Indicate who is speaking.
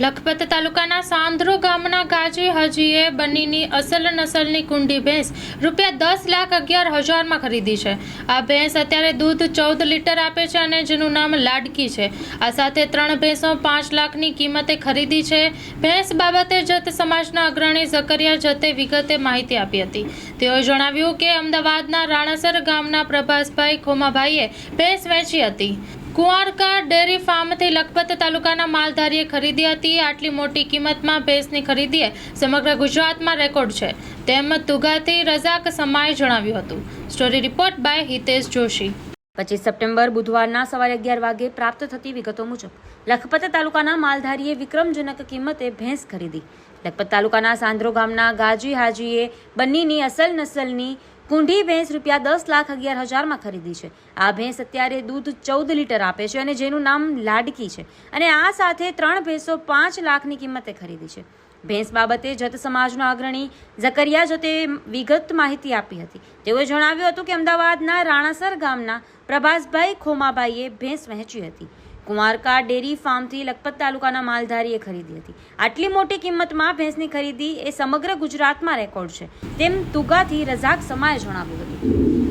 Speaker 1: લખપત તાલુકાના સાંદ્રો ગામના ગાજી હજીએ બનીની અસલ નસલની કુંડી ભેંસ રૂપિયા દસ લાખ અગિયાર હજારમાં ખરીદી છે. આ ભેંસ અત્યારે દૂધ ચૌદ લીટર આપે છે અને જેનું નામ લાડકી છે. આ સાથે ત્રણ ભેંસો પાંચ લાખની કિંમતે ખરીદી છે. ભેંસ બાબતે જત સમાજના અગ્રણી ઝકરિયા જતે વિગતે માહિતી આપી હતી. તેઓએ જણાવ્યું કે અમદાવાદના રાણાસર ગામના પ્રભાસભાઈ ખોમાભાઈએ ભેંસ વેચી હતી. કુંવારકા ડેરી ફાર્મથી લખપત તાલુકાના માલધારીએ ખરીદી હતી. આટલી મોટી કિંમતમાં ભેંસની ખરીદીએ સમગ્ર ગુજરાતમાં રેકોર્ડ છે. તેમ તુગાથી રઝાક સમાએ જણાવ્યું હતું. Story report by Hitesh Joshi.
Speaker 2: પચીસ સપ્ટેમ્બર બુધવારના સવારે અગિયાર વાગે પ્રાપ્ત થતી વિગતો મુજબ, લખપત તાલુકાના માલધારીએ વિક્રમજનક કિંમતે ભેંસ ખરીદી. લખપત તાલુકાના સાંદ્રો ગામના ગાજી હાજીએ બન્નીની અસલ નસલની કુંઢી ભેંસ રૂપિયા દસ લાખ અગિયાર હજારમાં ખરીદી છે. આ ભેંસ અત્યારે દૂધ ચૌદ લીટર આપે છે અને જેનું નામ લાડકી છે અને આ સાથે ત્રણ ભેંસો પાંચ લાખની કિંમતે ખરીદી છે. ભેંસ બાબતે જત સમાજના અગ્રણી ઝકરિયા જતે વિગત માહિતી આપી હતી. તેઓએ જણાવ્યું હતું કે અમદાવાદના રાણાસર ગામના પ્રભાસભાઈ ખોમાભાઈએ ભેંસ વહેંચી હતી. કુંવારકા ડેરી ફાર્મથી લખપત તાલુકાના માલધારીએ ખરીદી હતી. આટલી મોટી કિંમતમાં ભેંસની ખરીદી એ સમગ્ર ગુજરાતમાં રેકોર્ડ છે. તેમ તુગાથી રઝાક સમાએ જણાવ્યું હતું.